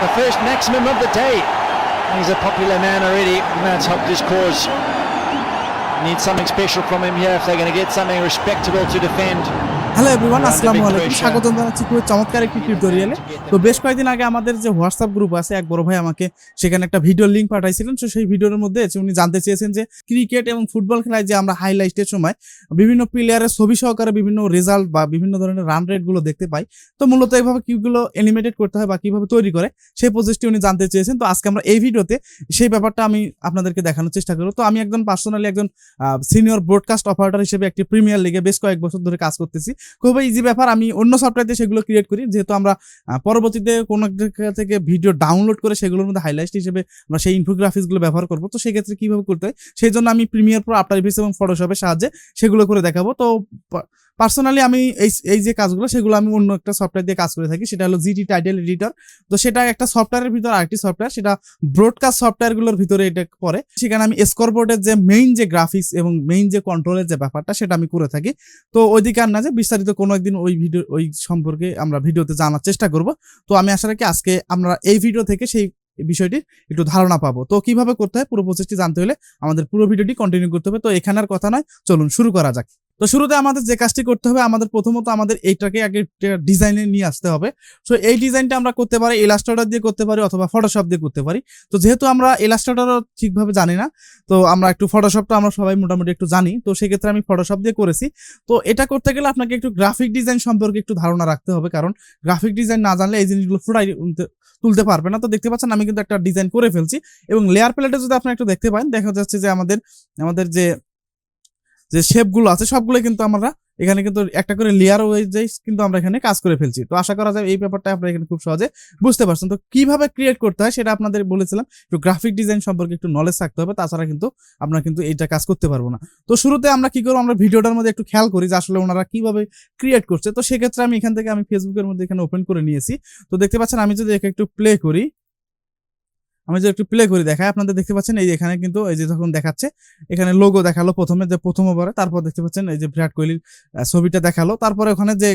the first maximum of the day. He's a popular man already, that's helped his cause. Need something special from him here if they're going to get something respectable to defend. Hello everyone আসসালামু আলাইকুম. স্বাগতম জানাচ্ছি খুবই চমৎকার একটি টিউটোরিয়ালে তো বেশ কয়েকদিন আগে আমাদের যে হোয়াটসঅ্যাপ গ্রুপ আছে এক বড় ভাই আমাকে সেখানে একটা ভিডিও লিংক পাঠাইছিলেন। তো সেই ভিডিওর মধ্যে উনি জানতে চেয়েছেন যে ক্রিকেট এবং ফুটবল খেলায় যে আমরা হাইলাইটের সময় বিভিন্ন প্লেয়ারের ছবি সহকারে বিভিন্ন রেজাল্ট বা বিভিন্ন ধরনের রান রেটগুলো দেখতে পাই। তো মূলত এইভাবে কিগুলো এলিমিনেটেড করতে হয় বা কীভাবে তৈরি করে সেই প্রসেসটি উনি জানতে চেয়েছেন। তো আজকে আমরা এই ভিডিওতে সেই ব্যাপারটা আমি আপনাদেরকে দেখানোর চেষ্টা করব। তো আমি একজন পার্সোনালি একজন সিনিয়র ব্রডকাস্ট অপারেটর হিসেবে একটি প্রিমিয়ার লিগে বেশ কয়েক বছর ধরে কাজ করতেছি। খুবই ইজি ব্যাপার। আমি অন্য সফটওয়্যার দিয়ে সেগুলো ক্রিয়েট করি। যেহেতু আমরা পরবর্তীতে কোনো জায়গা থেকে ভিডিও ডাউনলোড করে সেগুলোর মধ্যে হাইলাইট হিসেবে আমরা সেই ইনফোগ্রাফিক্সগুলো ব্যবহার করব। তো সেক্ষেত্রে কীভাবে করতে হয়? সেই জন্য আমি প্রিমিয়ার প্রো আফটার ইফেক্টস এবং ফটোশপের সাহায্যে সেগুলো করে দেখাবো। তো পার্সোনালি আমি এই এই যে কাজগুলো, সেগুলো আমি অন্য একটা সফটওয়্যার দিয়ে কাজ করে থাকি। সেটা হলো জিটি টাইটেল এডিটর তো সেটা একটা সফটওয়্যারের ভিতর আরেকটি সফটওয়্যার সেটা ব্রডকাস্ট সফটওয়্যারগুলোর ভিতরে এটা পড়ে। সেখানে আমি স্কোরবোর্ডের যে মেইন যে গ্রাফিক্স এবং মেইন যে কন্ট্রোলের যে ব্যাপারটা, সেটা আমি করে থাকি। তো ওইদিকে আর না যে বিস্তারিত কোনো একদিন ওই ভিডিও, ওই সম্পর্কে আমরা ভিডিওতে জানার চেষ্টা করব। তো আমি আশা রাখি আজকে আমরা এই ভিডিও থেকে সেই বিষয়টির একটু ধারণা পাবো। তো কীভাবে করতে হয় পুরো প্রসেসটি জানতে হলে আমাদের পুরো ভিডিওটি কন্টিনিউ করতে হবে। তো এখানে আর কথা নয়, চলুন শুরু করা যাক। তো শুরুতে আমাদের যে কাজটি করতে হবে, আমাদের প্রথমত আমাদের এইটাকে আগে ডিজাইনে নিয়ে আসতে হবে। সো এই ডিজাইনটা আমরা করতে পারি ইলাস্ট্রেটর দিয়ে করতে পারি অথবা ফটোশপ দিয়ে করতে পারি। তো যেহেতু আমরা ইলাস্ট্রেটরও ঠিকভাবে জানি না, তো আমরা একটু ফটোশপটা আমরা সবাই মোটামুটি একটু জানি। তো সেক্ষেত্রে আমি ফটোশপ দিয়ে করেছি। তো এটা করতে গেলে আপনাকে একটু গ্রাফিক ডিজাইন সম্পর্কে একটু ধারণা রাখতে হবে, কারণ গ্রাফিক ডিজাইন না জানলে এই জিনিসগুলো ফুটাই তুলতে পারবে না। তো দেখতে পাচ্ছেন আমি কিন্তু একটা ডিজাইন করে ফেলছি এবং লেয়ার প্লেটে যদি আপনি একটু দেখতে পান দেখা যাচ্ছে যে আমাদের আমাদের যে যে শেপগুলো আছে সবগুলো কিন্তু আমরা এখানে কিন্তু একটা করে লেয়ার ওয়াইজ কিন্তু আমরা এখানে কাজ করে ফেলছি। তো আশা করা যায় এই ব্যাপারটা আপনারা এখানে খুব সহজে বুঝতে পারছেন। তো কীভাবে ক্রিয়েট করতে হয় সেটা আপনাদের বলেছিলাম। একটু গ্রাফিক ডিজাইন সম্পর্কে একটু নলেজ থাকতে হবে, তাছাড়া কিন্তু আমরা কিন্তু এইটা কাজ করতে পারব না। তো শুরুতে আমরা কি করব, আমরা ভিডিওটার মধ্যে একটু খেয়াল করি যে আসলে ওনারা কীভাবে ক্রিয়েট করছে। তো সেক্ষেত্রে আমি এখান থেকে আমি ফেসবুকের মধ্যে এখানে ওপেন করে নিয়েছি। তো দেখতে পাচ্ছেন আমি যদি একে একটু প্লে করি আমি যে একটু প্লে করি দেখাই আপনাদের দেখতে পাচ্ছেন, এই এখানে কিন্তু, এই যে যখন দেখাচ্ছে, এখানে লোগো দেখাল প্রথমে, যে প্রথম ওভারে। তারপর দেখতে পাচ্ছেন, এই যে বিরাট কোহলির ছবিটা দেখাল। তারপরে ওখানে যে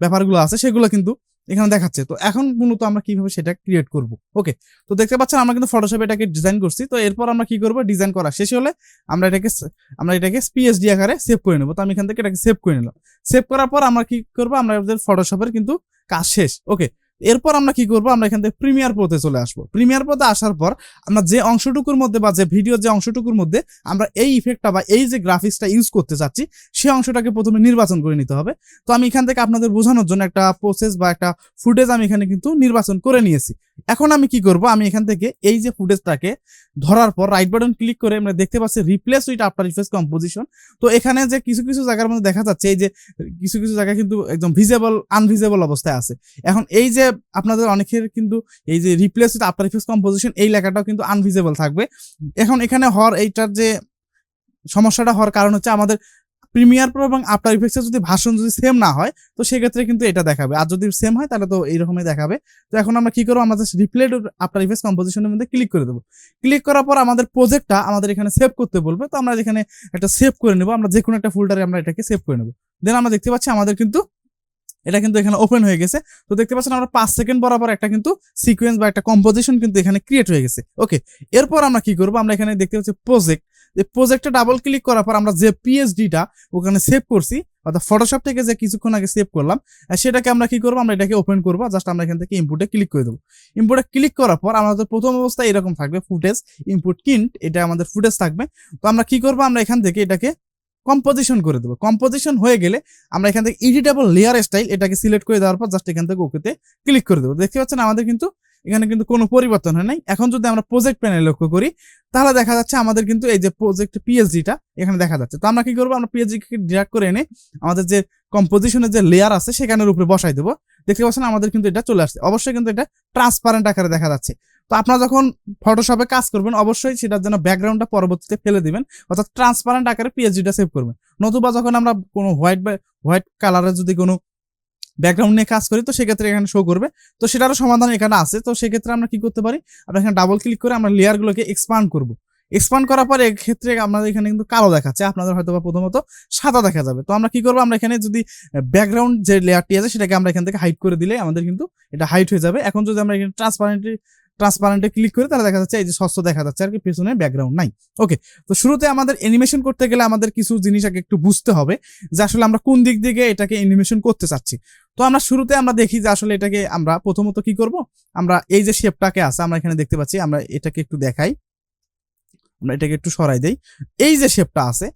ব্যাপারগুলো আছে, সেগুলো কিন্তু এখানে দেখাচ্ছে। তো এখন মূলত আমরা কীভাবে সেটা ক্রিয়েট করব? ওকে তো দেখতে পাচ্ছেন, আমরা কিন্তু ফটোশপে এটাকে ডিজাইন করছি। তো এরপর আমরা কি করব? ডিজাইন করা শেষ হলে আমরা এটাকে আমরা এটাকে পিএসডি আকারে সেভ করে নেব। তো আমি এখান থেকে এটাকে সেভ করে নিলাম। সেভ করার পর আমরা কি করব? আমরা ফটোশপের কিন্তু কাজ শেষ। ওকে এরপর আমরা কি করব? আমরা এখান থেকে প্রিমিয়ার প্রোতে চলে আসব। প্রিমিয়ার প্রোতে আসার পর আমরা যে অংশটুকুর মধ্যে বা যে ভিডিও যে অংশটুকুর মধ্যে আমরা এই ইফেক্টটা বা এই যে গ্রাফিক্সটা ইউজ করতে চাচ্ছি সেই অংশটাকে প্রথমে নির্বাচন করে নিতে হবে। তো আমি এখান থেকে আপনাদের বোঝানোর জন্য একটা প্রসেস বা একটা ফুটেজ আমি এখানে কিন্তু নির্বাচন করে নিয়েছি। এখন আমি কি করব? আমি এখান থেকে এই যে ফুটেজটাকে ধরার পর রাইট বাটন ক্লিক করে আমরা দেখতে পাচ্ছি replace with After Effect composition তো এখানে যে কিছু কিছু জায়গার মধ্যে দেখা যাচ্ছে এই যে কিছু কিছু জায়গা কিন্তু একদম ভিজেবল আনভিজেবল অবস্থায় আছে। এখন এই যে আপনাদের অনেকের কিন্তু এই যে replace with After Effect composition এই লেখাটাও কিন্তু আনভিজেবল থাকবে। এখন এখানে হওয়ার এইটার যে সমস্যাটা হওয়ার কারণ হচ্ছে আমাদের প্রিমিয়ার প্রো এবং আফটার ইফেক্টসের যদি ভাষণ যদি সেম না হয়, তো সেক্ষেত্রে কিন্তু এটা দেখাবে। আর যদি সেম হয়, তাহলে তো এইরকমই দেখাবে। তো এখন আমরা কি করব? আমাদের রিপ্লেড আফটার ইফেক্টস কম্পোজিশনের মধ্যে ক্লিক করে দেবো। ক্লিক করার পর আমাদের প্রজেক্টটা আমাদের এখানে সেভ করতে বলবে। তো আমরা এখানে একটা সেভ করে নেব। আমরা যে কোনো একটা ফোল্ডারে আমরা এটাকে সেভ করে নেব। দেন আমরা দেখতে পাচ্ছি আমাদের কিন্তু এটা কিন্তু এখানে ওপেন হয়ে গেছে। তো দেখতে পাচ্ছেন আমরা পাঁচ সেকেন্ড বরাবর একটা কিন্তু সিকোয়েন্স বা একটা কম্পোজিশন কিন্তু এখানে ক্রিয়েট হয়ে গেছে। ওকে এরপর আমরা কি করব? আমরা এখানে দেখতে পাচ্ছি প্রজেক্ট এই প্রজেক্টে ডাবল ক্লিক করার পর আমরা যে পিএইচডিটা ওখানে সেভ করছি, অর্থাৎ ফটোশপ থেকে যে কিছুক্ষণ আগে সেভ করলাম সেটাকে আমরা কি করব? আমরা এটাকে ওপেন করব জাস্ট আমরা এখান থেকে ইনপুটে ক্লিক করে দেবো। ইনপুটে ক্লিক করার পর আমাদের প্রথম অবস্থায় এরকম থাকবে ফুটেজ ইনপুট কিন্ট এটা আমাদের ফুটেজ থাকবে। তো আমরা কি করব? আমরা এখান থেকে এটাকে কম্পোজিশন করে দেবো। কম্পোজিশন হয়ে গেলে আমরা এখান থেকে এডিটেবল লেয়ার স্টাইল এটাকে সিলেক্ট করে দেওয়ার পর জাস্ট এখান থেকে ওকেতে ক্লিক করে দেবো। দেখতে পাচ্ছেন আমাদের কিন্তু এখানে কিন্তু কোনো পরিবর্তন হয় নাই। এখন যদি আমরা প্রজেক্ট প্যানেল লক্ষ্য করি, তাহলে দেখা যাচ্ছে আমাদের কিন্তু এই যে প্রজেক্ট পিএইচডিটা এখানে দেখা যাচ্ছে। তো আমরা কি করব? আমরা পিএইচডি কে ডিরাক্ট করে এনে আমাদের যে কম্পোজিশনের যে লেয়ার আছে, সেখানের উপরে বসাই দেবো। দেখতে পাচ্ছেন আমাদের কিন্তু এটা চলে আসছে। অবশ্যই কিন্তু এটা ট্রান্সপারেন্ট আকারে দেখা যাচ্ছে। তো আপনারা যখন ফটোশপে কাজ করবেন, অবশ্যই সেটার জন্য ব্যাকগ্রাউন্ডটা পরবর্তীতে ফেলে দিবেন। অর্থাৎ ট্রান্সপারেন্ট আকারে পিএইচডিটা সেভ করবেন। নতুবা যখন আমরা কোনো হোয়াইট বা হোয়াইট কালারের যদি কোনো ব্যাকগ্রাউন্ড নিয়ে কাজ করি, তো সেক্ষেত্রে এখানে শো করবে। তো সেটারও সমাধান এখানে আছে। তো সেক্ষেত্রে আমরা কি করতে পারি? আমরা এখানে ডাবল ক্লিক করে আমরা লেয়ারগুলোকে এক্সপান্ড করব। এক্সপান্ড করার পরে ক্ষেত্রে আমাদের এখানে কিন্তু কালো দেখাচ্ছে। আপনাদের হয়তো বা প্রথমত সাদা দেখা যাবে। তো আমরা কি করব? আমরা এখানে যদি ব্যাকগ্রাউন্ড যে লেয়ারটি আছে, সেটাকে আমরা এখান থেকে হাইড করে দিলে আমাদের কিন্তু এটা হাইট হয়ে যাবে। এখন যদি আমরা এখানে ট্রান্সপারেন্টলি ট্রান্সপারেন্টে ক্লিক করে তাহলে দেখা যাচ্ছে এই যে স্বচ্ছ দেখা যাচ্ছে আর কি, পেছনে ব্যাকগ্রাউন্ড নাই। ওকে তো শুরুতে আমাদের অ্যানিমেশন করতে গেলে আমাদের কিছু জিনিস আগে একটু বুঝতে হবে যে আসলে আমরা কোন দিক থেকে এটাকে অ্যানিমেশন করতে চাচ্ছি। তো আমরা শুরুতে আমরা দেখি যে আসলে এটাকে আমরা প্রথমত কি করব? আমরা এই যে শেপটাকে আছে, আমরা এখানে দেখতে পাচ্ছি, আমরা এটাকে একটু দেখাই। আমরা এটাকে একটু সরাই দেই। এই যে শেপটা আছে,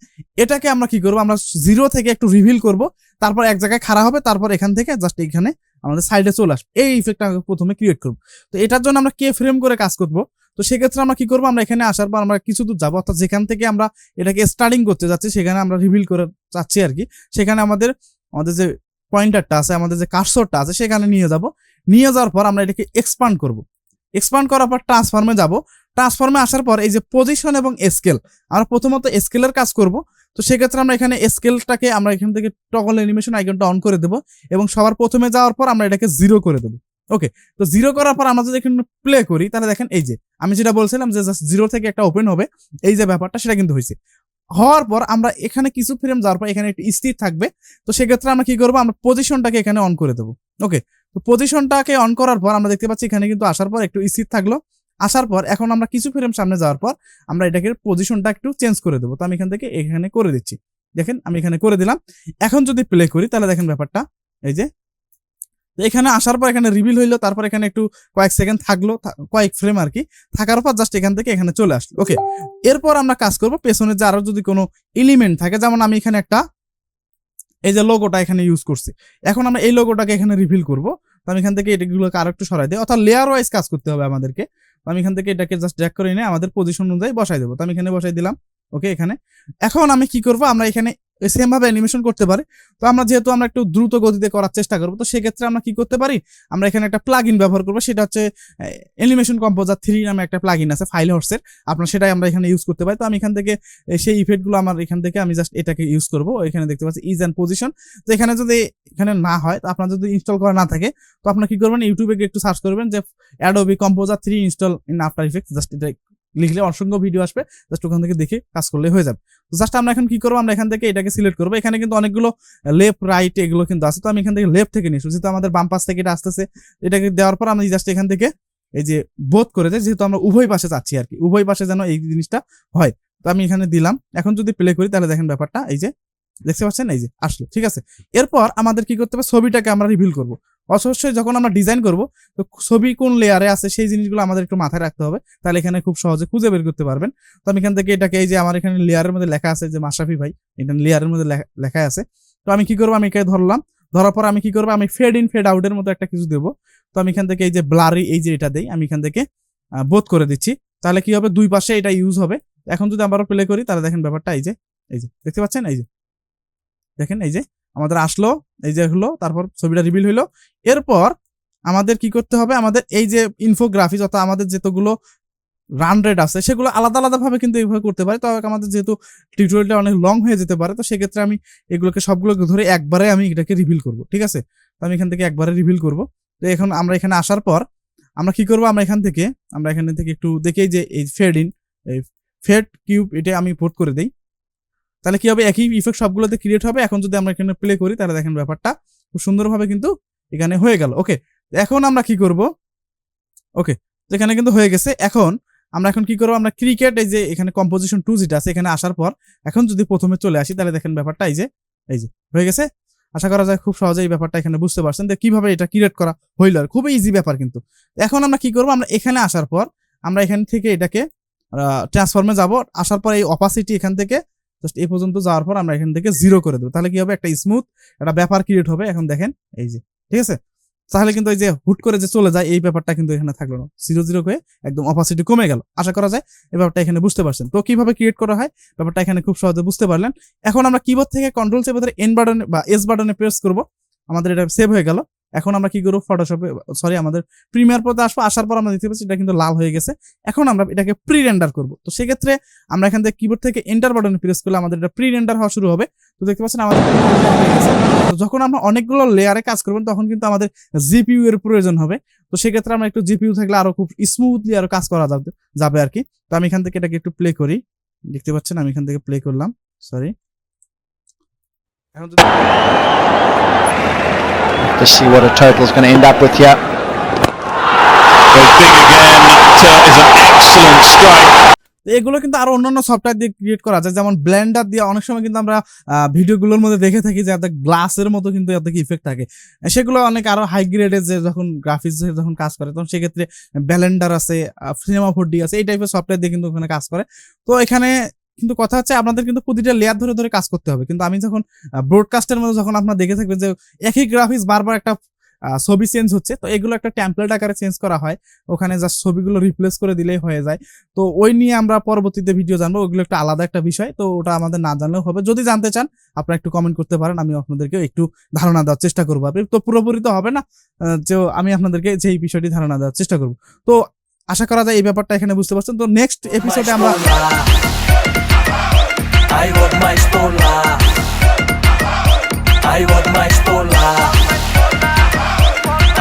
এটাকে আমরা কি করব? আমরা জিরো থেকে একটু রিভিল করব, তারপর এক জায়গায় খাড়া হবে, তারপর এখান থেকে জাস্ট এখানে আমাদের সাইডে চলে আসবে। এই ইফেক্টটা প্রথমে ক্রিয়েট করব। তো এটার জন্য আমরা কে ফ্রেম করে কাজ করব? তো সেক্ষেত্রে আমরা কি করব? আমরা এখানে আসার পর আমরা কিছু দূর যাব। অর্থাৎ যেখান থেকে আমরা এটাকে স্টার্টিং করতে যাচ্ছি, সেখানে আমরা রিভিল করে চাচ্ছি আর কি। সেখানে আমাদের আমাদের যে পয়েন্টারটা আছে, আমাদের যে কার্সরটা আছে, সেখানে নিয়ে যাব। নিয়ে যাওয়ার পর আমরা এটাকে এক্সপান্ড করব। এক্সপান্ড করার পর ট্রান্সফর্মে যাব। ট্রান্সফর্মে আসার পর এই যে পজিশন এবং স্কেল আমরা প্রথমত স্কেলের কাজ করব। তো সেক্ষেত্রে আমরা এখানে স্কেলটাকে আমরা এখান থেকে টগল অ্যানিমেশন আইকনটা অন করে দেবো এবং সবার প্রথমে যাওয়ার পর আমরা এটাকে জিরো করে দেবো। ওকে তো জিরো করার পর আমরা যদি এখানে প্লে করি, তাহলে দেখেন এই যে, আমি যেটা বলছিলাম যে জাস্ট জিরো থেকে একটা ওপেন হবে, এই যে ব্যাপারটা সেটা কিন্তু হয়েছে। হওয়ার পর আমরা এখানে কিছু ফ্রেম যাওয়ার পর এখানে একটু স্থির থাকবে, তো সেক্ষেত্রে আমরা কি করব, আমরা পজিশনটাকে এখানে অন করে দেবো। ওকে তো পজিশনটাকে অন করার পর আমরা দেখতে পাচ্ছি এখানে কিন্তু আসার পর একটু স্থির থাকল। আসার পর, এখন আমরা কিছু ফ্রেম সামনে যাওয়ার পর, আমরা এটাকে পজিশনটা একটু চেঞ্জ করে দেবো। তো আমি এখান থেকে এখানে করে দিচ্ছি। দেখেন, আমি এখানে করে দিলাম। এখন যদি প্লে করি, তাহলে দেখেন ব্যাপারটা, এই যে এখানে আসার পর এখানে রিভিল হইল, তারপর এখানে একটু কয়েক সেকেন্ড থাকল কয়েক ফ্রেম আর কি। থাকার পর জাস্ট এখান থেকে এখানে চলে আসলো। ওকে এরপর আমরা কাজ করব পেছনে যে আরও যদি কোনো এলিমেন্ট থাকে, যেমন আমি এখানে একটা, এই যে লোগোটা এখানে ইউজ করছি। এখন আমরা এই লোগোটাকে এখানে রিভিল করব। তো আমি এখান থেকে এটাগুলোকে আরও একটু সরাই দিই। অর্থাৎ লেয়ার ওয়াইজ কাজ করতে হবে আমাদেরকে। তো আমি এখান থেকে এটাকে জাস্ট ড্র্যাগ করে নিয়ে আমাদের পজিশন অনুযায়ী বসাই দেবো। তো আমি এখানে বসাই দিলাম। ওকে এখানে। এখন আমি কি করব? আমরা এখানে সেম ভাবে অ্যানিমেশন করতে পারি। তো আমরা যেহেতু আমরা একটু দ্রুত গতিতে করার চেষ্টা করব, তো সেক্ষেত্রে আমরা কি করতে পারি? আমরা এখানে একটা প্লাগ ব্যবহার করব, সেটা হচ্ছে অ্যানিমেশন কম্পোজার থ্রি নামে একটা প্লাগ আছে ফাইল হর্সের আপনার সেটাই আমরা এখানে ইউজ করতে পারি। তো আমি এখান থেকে সেই ইফেক্টগুলো আমার এখান থেকে আমি জাস্ট এটাকে ইউজ করব। এখানে দেখতে পাচ্ছি ইজ অ্যান্ড পজিশন তো এখানে যদি এখানে না হয়, তো আপনার যদি ইনস্টল করা না থাকে, তো আপনার কি করবেন? ইউটিউবে একটু সার্চ করবেন যে Adobe composer three install in After Effect just এটা লিখলে অসংখ্য ভিডিও আসবে জাস্ট ওখান থেকে দেখে কাজ করলে হয়ে যাবে। তো জাস্ট আমরা এখন কি করব? আমরা এখান থেকে এটাকে সিলেক্ট করব। এখানে কিন্তু অনেকগুলো লেফট রাইট এগুলো কিন্তু আছে। তো আমি এখান থেকে লেফট থেকে নিই যেহেতু আমাদের বাম পাশ থেকে এটা আসতেছে, এটাকে দেওয়ার পর আমি জাস্ট এখান থেকে এই যে বোধ করে দেয় যেহেতু আমরা উভয় পাশে চাচ্ছি আর কি, উভয় পাশে যেন এই জিনিসটা হয়। তো আমি এখানে দিলাম। এখন যদি প্লে করি, তাহলে দেখেন ব্যাপারটা এই যে, দেখতে পাচ্ছেন? এই যে আসলো, ঠিক আছে? এরপর আমাদের কি করতে হবে? ছবিটাকে আমরা রিভিল করব। অবশ্যই যখন আমরা ডিজাইন করব, তো ছবি কোন লেয়ারে আছে সেই জিনিসগুলো আমাদের একটু মাথায় রাখতে হবে। তাহলে এখানে খুব সহজে খুঁজে বের করতে পারবেন। তো আমি এখান থেকে এটাকে এই যে আমার এখানে লেয়ারের মধ্যে লেখা আছে যে মাশরাফি ভাই, এটা লেয়ারের মধ্যে লেখা- আছে। তো আমি কি করব? আমি এখানে ধরলাম। ধরার পর আমি কি করব? আমি ফেড ইন ফেড আউটের মতো একটা কিছু দেবো। তো আমি এখান থেকে এই যে ব্লারি এই যে এটা দেই, আমি এখান থেকে বোধ করে দিচ্ছি। তাহলে কি হবে? দুই পাশে এটা ইউজ হবে। এখন যদি আবারও প্লে করি, তাহলে দেখেন ব্যাপারটা এই যে এই যে, দেখতে পাচ্ছেন? এই যে, দেখেন এই যে আমাদের আসলো, এই যে হলো, তারপর ছবিটা রিভিল হইল। এরপর আমাদের কি করতে হবে? আমাদের এই যে ইনফোগ্রাফিস অর্থাৎ আমাদের যেতগুলো রান রেট আছে, সেগুলো আলাদা আলাদা ভাবে কিন্তু এইভাবে করতে পারি। তবে আমাদের যেহেতু টিউটোরিয়ালটা অনেক লং হয়ে যেতে পারে, তো সেক্ষেত্রে আমি এগুলোকে সবগুলোকে ধরে একবারে আমি এটাকে রিভিল করব, ঠিক আছে? তো আমি এখান থেকে একবারে রিভিল করব। তো এখন আমরা এখানে আসার পর আমরা কি করব? আমরা এখান থেকে, আমরা এখান থেকে একটু দেখি যে এই ফেড ইন এই ফেড কিউব এটা আমি পোর্ট করে দেই। তাহলে কি হবে? একই ইফেক্ট সবগুলোতে ক্রিয়েট হবে। এখন যদি আমরা এখানে প্লে করি, তাহলে দেখেন ব্যাপারটা খুব সুন্দরভাবে কিন্তু এখানে হয়ে গেল। ওকে এখন আমরা কি করব? ওকে তো এখানে কিন্তু হয়ে গেছে। এখন আমরা এখন কি করব? আমরা ক্রিকেট এই যে এখানে কম্পোজিশন টু যেটা আছে, এখানে আসার পর এখন যদি প্রথমে চলে আসি, তাহলে দেখেন ব্যাপারটা এই যে এই যে হয়ে গেছে। আশা করা যায় খুব সহজে এই ব্যাপারটা এখানে বুঝতে পারছেন যে কীভাবে এটা ক্রিয়েট করা হইল আর খুবই ইজি ব্যাপার কিন্তু। এখন আমরা কি করব? আমরা এখানে আসার পর আমরা এখান থেকে এটাকে ট্রান্সফর্মে যাব। আসার পর এই অপাসিটি এখান থেকে জাস্ট এই পর্যন্ত যাওয়ার পর আমরা এখান থেকে জিরো করে দেবো। তাহলে কি হবে? একটা স্মুথ একটা ব্যাপার ক্রিয়েট হবে। এখন দেখেন, এই যে, ঠিক আছে? তাহলে কিন্তু এই যে হুট করে যে চলে যায়, এই ব্যাপারটা কিন্তু এখানে থাকল না। জিরো জিরো হয়ে একদম অপাসিটি কমে গেল। আশা করা যায় এই ব্যাপারটা এখানে বুঝতে পারছেন। তো কীভাবে ক্রিয়েট করা হয়? ব্যাপারটা এখানে খুব সহজে বুঝতে পারলেন। এখন আমরা কিবোর্ড থেকে কন্ট্রোল চেপে ধরে এন বাটনে বা এস বাটনে প্রেস করব। আমাদের এটা সেভ হয়ে গেল। এখন আমরা কি করব? ফটোশপে সরি আমাদের প্রিমিয়ার পথে আসব, আসার পর আমরা দেখতে পাচ্ছি এটা কিন্তু লাল হয়ে গেছে। এখন আমরা এটাকে প্রি রেন্ডার করব। তো সেক্ষেত্রে আমরা এখান থেকে কিবোর্ড থেকে এন্টার বাটনে প্রেস করলে আমাদের এটা প্রি রেন্ডার হওয়া শুরু হবে। তো দেখতে পাচ্ছেন আমাদের যখন আমরা অনেকগুলো লেয়ারে কাজ করবেন তখন কিন্তু আমাদের জিপিইউ এর প্রয়োজন হবে। তো সেক্ষেত্রে আমরা একটু জিপিইউ থাকলে আরও খুব স্মুথলি আরও কাজ করা যাবে যাবে আর কি। তো আমি এখান থেকে এটাকে একটু প্লে করি। দেখতে পাচ্ছেন, আমি এখান থেকে প্লে করলাম। সরি এখন Let's see what a total's going to end up with here. Goes big again. That uh, is an excellent strike. এগুলো কিন্তু আরও অন্যান্য সফটওয়্যার দিয়ে ক্রিয়েট করা যায় যেমন ব্লেন্ডার দিয়ে অনেক সময় কিন্তু আমরা ভিডিওগুলোর মধ্যে দেখে থাকি যে একটা গ্লাসের মতো কিন্তু এত কি ইফেক্ট থাকে সেগুলো অনেক আরও হাই গ্রেডের যে যখন গ্রাফিক্স যখন কাজ করে তখন সেক্ষেত্রে ব্যালেন্ডার আছে সিনেমা ফোর ডি আছে এই টাইপের সফটওয়্যার দিয়ে কিন্তু ওখানে কাজ করে তো এখানে কিন্তু কথা হচ্ছে আপনাদের কিন্তু প্রতিটা লেয়ার ধরে ধরে কাজ করতে হবে। কিন্তু আমি যখন ব্রডকাস্টের মধ্যে যখন আপনারা দেখে থাকবেন যে একই গ্রাফিক্স বারবার একটা ছবি চেঞ্জ হচ্ছে, তো এগুলো একটা ট্যাম্পলেট আকারে চেঞ্জ করা হয়। ওখানে জাস্ট ছবিগুলো রিপ্লেস করে দিলেই হয়ে যায়। তো ওই নিয়ে আমরা পরবর্তীতে ভিডিও জানব, ওগুলো একটা আলাদা একটা বিষয়, তো ওটা আমাদের না জানলেও হবে। যদি জানতে চান, আপনারা একটু কমেন্ট করতে পারেন আমি আপনাদেরকে একটু ধারণা দেওয়ার চেষ্টা করব। আপনি তো পুরোপুরি তো হবে না যে আমি আপনাদেরকে যেই বিষয়টি ধারণা দেওয়ার চেষ্টা করব। তো আশা করা যায় এই ব্যাপারটা এখানে বুঝতে পারছেন। তো নেক্সট এপিসোডে আমরা I want my spola. I want my spola.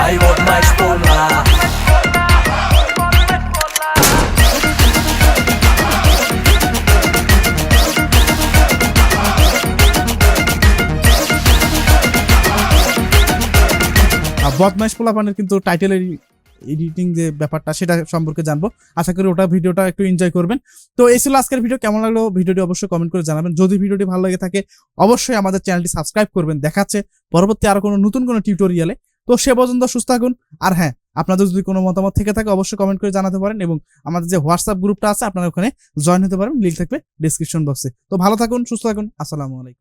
I want my spola. আহ, বদমাইশ পোলাপানের কিন্তু টাইটেলের এডিটিং যে ব্যাপারটা সেটা সম্পর্কে জানব। আশা করি ওটা ভিডিওটা একটু এনজয় করবেন। তো এই ছিল আজকের ভিডিও। কেমন লাগল ভিডিওটি অবশ্যই কমেন্ট করে জানাবেন। যদি ভিডিওটি ভালো লাগে থাকে, অবশ্যই আমাদের চ্যানেলটি সাবস্ক্রাইব করবেন। দেখাচ্ছে পরবর্তী আরও কোনো নতুন কোনো টিউটোরিয়ালে তো সে পর্যন্ত সুস্থ থাকুন। আর হ্যাঁ আপনাদের যদি কোনো মতামত থেকে থাকে, অবশ্যই কমেন্ট করে জানাতে পারেন এবং আমাদের যে হোয়াটসঅ্যাপ গ্রুপটা আছে, আপনারা ওখানে জয়েন হতে পারেন। লিঙ্ক থাকবে ডিসক্রিপশন বক্সে তো ভালো থাকুন, সুস্থ থাকুন। আসসালামু আলাইকুম।